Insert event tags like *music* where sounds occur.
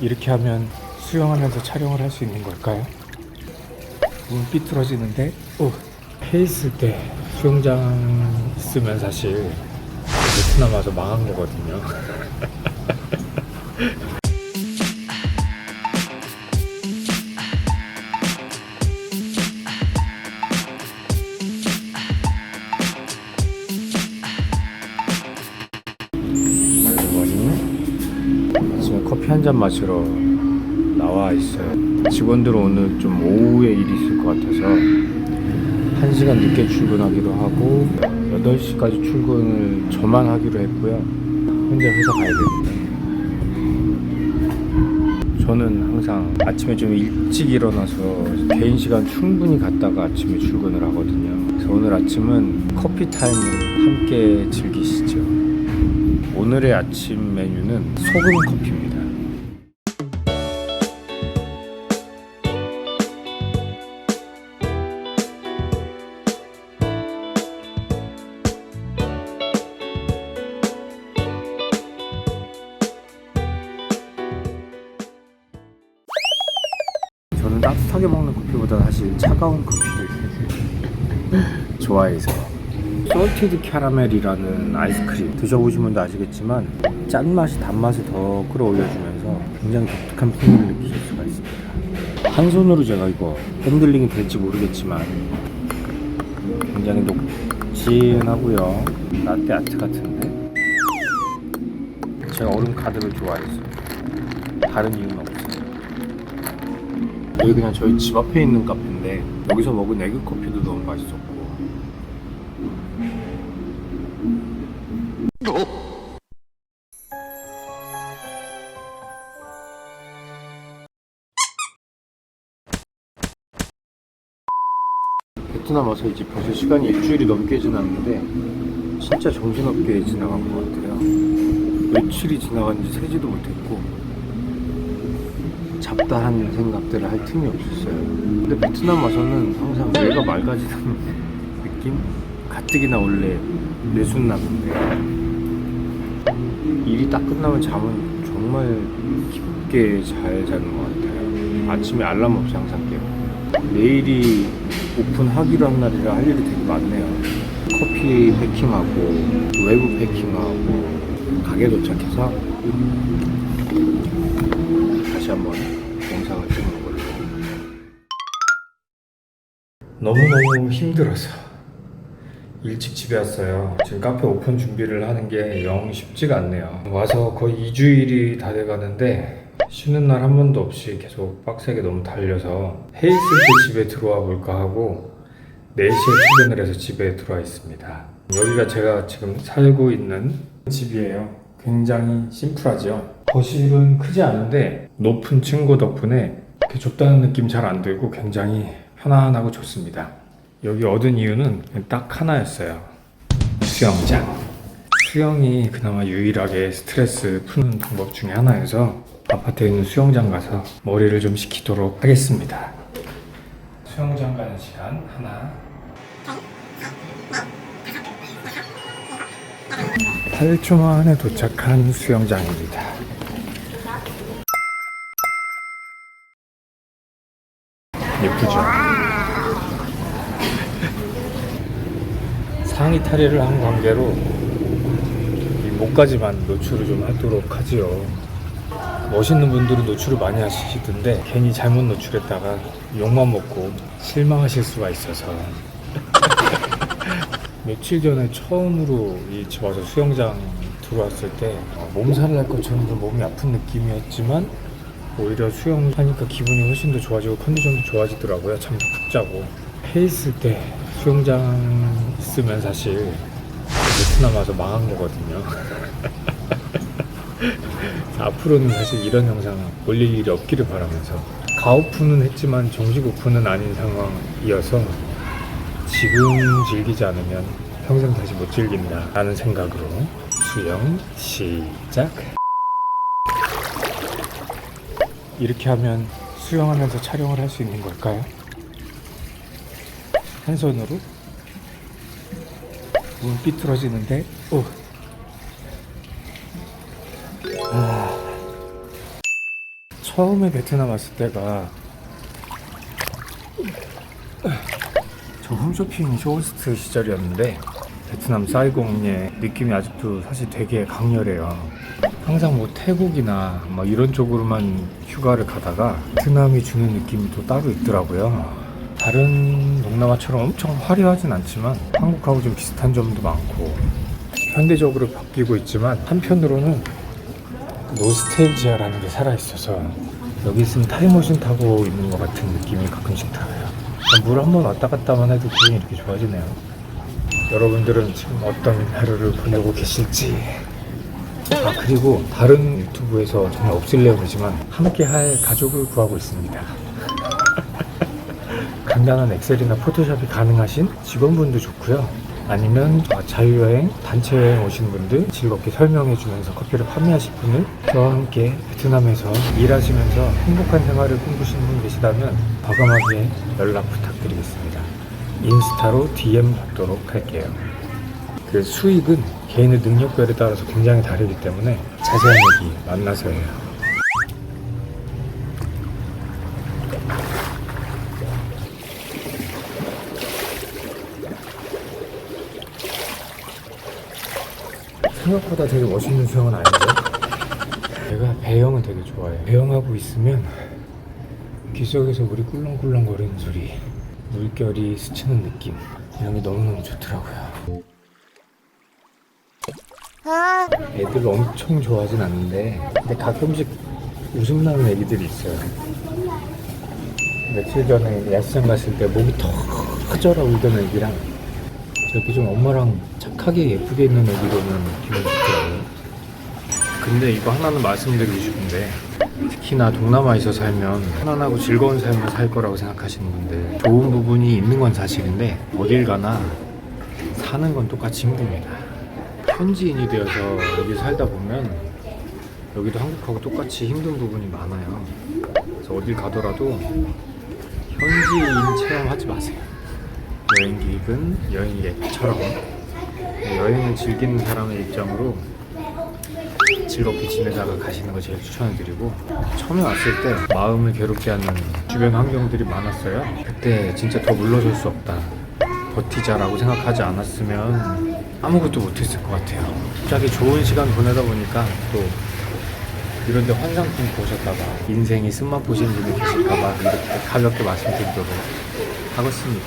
이렇게 하면 수영하면서 촬영을 할 수 있는 걸까요? 문 삐뚤어지는데 오, 해 있을 때 수영장 있으면 사실 베트남 와서 망한 거거든요. *laughs* 커피 한 잔 마시러 나와 있어요. 직원들은 오늘 좀 오후에 일이 있을 것 같아서 1시간 늦게 출근하기로 하고 8시까지 출근을 저만 하기로 했고요. 혼자 회사 가야 되는데 저는 항상 아침에 좀 일찍 일어나서 개인 시간 충분히 갖다가 아침에 출근을 하거든요. 그래서 오늘 아침은 커피 타임을 함께 즐기시죠. 오늘의 아침 메뉴는 소금 커피입니다. 따뜻하게 먹는 커피보다 사실 차가운 커피를 좋아해서. 솔티드 캐러멜이라는 아이스크림 드셔보신 분도 아시겠지만 짠맛이 단맛을 더 끌어올려주면서 굉장히 독특한 풍미를 느끼실 수가 있습니다. 한 손으로 제가 이거 핸들링이 될지 모르겠지만 굉장히 녹진하고요. 라떼 아트 같은데? 제가 얼음 카드를 좋아해서 다른 이유는 없어요 여기 그냥 저희 집 앞에 있는 카페인데 여기서 먹은 에그 커피도 너무 맛있었고. 베트남 와서 이제 벌써 시간이 일주일이 넘게 지났는데 진짜 정신없게 지나간 것 같아요. 며칠이 지나갔는지 세지도 못했고 잡다한 생각들을 할 틈이 없었어요. 근데 베트남 와서는 항상 뇌가 맑아지는 *laughs* 느낌? 가뜩이나 원래 내순남인데 일이 딱 끝나면 잠은 정말 깊게 잘 자는 것 같아요. 아침에 알람 없이 항상 깨요. 내일이 오픈하기로 한 날이라 할 일이 되게 많네요. 커피 패킹하고 외부 패킹하고 가게 도착해서 다시 한번 영상을 찍는 걸로. 너무너무 힘들어서 일찍 집에 왔어요. 지금 카페 오픈 준비를 하는 게 영 쉽지가 않네요. 와서 거의 2주일이 다 돼가는데 쉬는 날 한 번도 없이 계속 빡세게 너무 달려서 해 있을 때 집에 들어와 볼까 하고 4시에 출근을 해서 집에 들어와 있습니다. 여기가 제가 지금 살고 있는 집이에요. 굉장히 심플하죠. 거실은 크지 않은데 높은 층고 덕분에 이렇게 좁다는 느낌 잘 안 들고 굉장히 편안하고 좋습니다. 여기 얻은 이유는 딱 하나였어요. 수영장. 수영이 그나마 유일하게 스트레스 푸는 방법 중에 하나여서 아파트에 있는 수영장 가서 머리를 좀 식히도록 하겠습니다. 수영장 가는 시간 하나. 8초 만에 도착한 수영장입니다. 예쁘죠? 상의 탈의를 한 관계로 이 목까지만 노출을 좀 하도록 하지요. 멋있는 분들은 노출을 많이 하시던데 괜히 잘못 노출했다가 욕만 먹고 실망하실 수가 있어서 *laughs* 며칠 전에 처음으로 이집 와서 수영장 들어왔을 때 어, 몸살을 날 것처럼 좀 몸이 아픈 느낌이었지만 오히려 수영하니까 기분이 훨씬 더 좋아지고 컨디션도 좋아지더라고요. 잠도 푹 자고 해 있을 때 수영장 있으면 사실 베트남 와서 망한 거거든요. *laughs* 앞으로는 사실 이런 영상 올릴 일이 없기를 바라면서 가오픈은 했지만 정식 오픈은 아닌 상황이어서 지금 즐기지 않으면 평생 다시 못 즐긴다 라는 생각으로 수영 시작 이렇게 하면 수영하면서 촬영을 할 수 있는 걸까요? 한 손으로 문 삐뚤어지는데 오. 아, 처음에 베트남 왔을 때가 저 홈쇼핑 쇼호스트 시절이었는데 베트남 사이공의 느낌이 아직도 사실 되게 강렬해요. 항상 뭐 태국이나 막 이런 쪽으로만 휴가를 가다가 베트남이 주는 느낌이 또 따로 있더라고요. 다른 동남아처럼 엄청 화려하진 않지만 한국하고 좀 비슷한 점도 많고 현대적으로 바뀌고 있지만 한편으로는 노스텔지아라는 게 살아있어서 여기 있으면 타임머신 타고 있는 것 같은 느낌이 가끔씩 들어요. 물 한 번 왔다 갔다만 해도 기분이 이렇게 좋아지네요. 여러분들은 지금 어떤 하루를 보내고 계실지. 아, 그리고 다른 유튜브에서 정말 없으려고 그러지만 함께 할 가족을 구하고 있습니다. *laughs* 간단한 엑셀이나 포토샵이 가능하신 직원분도 좋고요. 아니면 아, 자유여행, 단체 여행 오신 분들 즐겁게 설명해 주면서 커피를 판매하실 분을 저와 함께 베트남에서 일하시면서 행복한 생활을 꿈꾸시는 분 계시다면 과감하게 연락 부탁드리겠습니다. 인스타로 DM 받도록 할게요. 그 수익은 개인의 능력별에 따라서 굉장히 다르기 때문에 자세한 얘기 만나서 해요. 생각보다 되게 멋있는 수영은 아닌데 제가 배영은 되게 좋아해요. 배영하고 있으면 귀 속에서 물이 꿀렁꿀렁 거리는 소리 물결이 스치는 느낌 이런 게 너무너무 좋더라고요 애들 엄청 좋아하진 않는데 근데 가끔씩 웃음 나는 애기들이 있어요 며칠 전에 야시장 갔을 때 목이 턱 커져라 울던 애기랑 저렇게 좀 엄마랑 착하게 예쁘게 있는 애기로는 기분이 좋더라고요. 근데 이거 하나는 말씀드리고 싶은데 특히나 동남아에서 살면 편안하고 즐거운 삶을 살 거라고 생각하시는 분들 좋은 부분이 있는 건 사실인데 어딜 가나 사는 건 똑같이 힘듭니다. 현지인이 되어서 여기 살다 보면 여기도 한국하고 똑같이 힘든 부분이 많아요. 그래서 어딜 가더라도 현지인 체험하지 마세요. 여행 기획은 여행객처럼 여행을 즐기는 사람의 입장으로 즐겁게 지내다가 가시는 거 제일 추천해드리고 처음에 왔을 때 마음을 괴롭게 하는 주변 환경들이 많았어요. 그때 진짜 더 물러설 수 없다. 버티자라고 생각하지 않았으면 아무것도 못했을 것 같아요. 갑자기 좋은 시간 보내다 보니까 또 이런데 환상품 보셨다가 인생이 쓴맛 보시는 분이 계실까봐 이렇게 가볍게 말씀드리도록 하겠습니다.